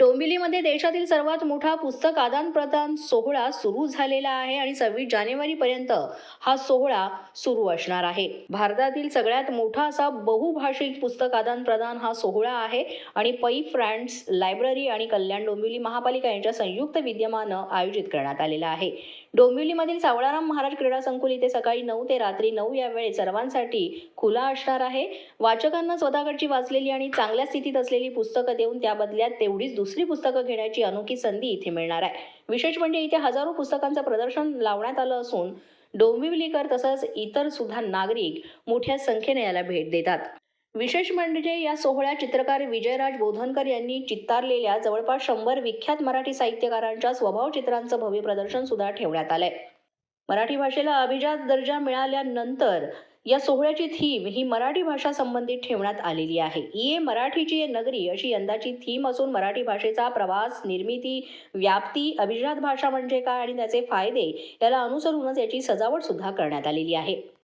डोंबिवलीमध्ये देशातील सर्वात मोठा पुस्तक आदान प्रदान सोहळा सुरू झालेला आहे आणि सव्वीस जानेवारीपर्यंत हा सोहळा सुरू असणार आहे. भारतातील सगळ्यात मोठा असा बहुभाषिक पुस्तक आदान प्रदान हा सोहळा आहे आणि पै फ्रँड्स लायब्ररी आणि कल्याण डोंबिवली महापालिका यांच्या संयुक्त विद्यमानं आयोजित करण्यात आलेला आहे. डोंबिवलीमधील सावळाराम महाराज क्रीडा संकुल इथे सकाळी नऊ ते रात्री नऊ या वेळेत सर्वांसाठी खुला असणार आहे. वाचकांना स्वतःकडची वाचलेली आणि चांगल्या स्थितीत असलेली पुस्तकं देऊन त्या बदल्यात तेवढीच दुसरी पुस्तकं घेण्याची अनोखी संधी इथे मिळणार आहे. विशेष म्हणजे इथे हजारो पुस्तकांचं प्रदर्शन लावण्यात आलं असून डोंबिवलीकर तसंच इतर सुद्धा नागरिक मोठ्या संख्येने याला भेट देतात. विशेष म्हणजे या सोहळ्यात चित्रकार विजयराज बोधनकर यांनी चित्तारलेल्या जवळपास शंभर विख्यात मराठी साहित्यकारांच्या स्वभाव चित्रांचं भव्य प्रदर्शन सुद्धा ठेवण्यात आलंय. मराठी भाषेला अभिजात दर्जा मिळाल्यानंतर या सोहळ्याची थीम ही मराठी भाषा संबंधित ठेवण्यात आलेली आहे. ये मराठीची ये नगरी अशी यंदाची थीम असून मराठी भाषेचा प्रवास निर्मिती व्याप्ती अभिजात भाषा म्हणजे काय आणि त्याचे फायदे याला अनुसरूनच याची सजावट सुद्धा करण्यात आलेली आहे.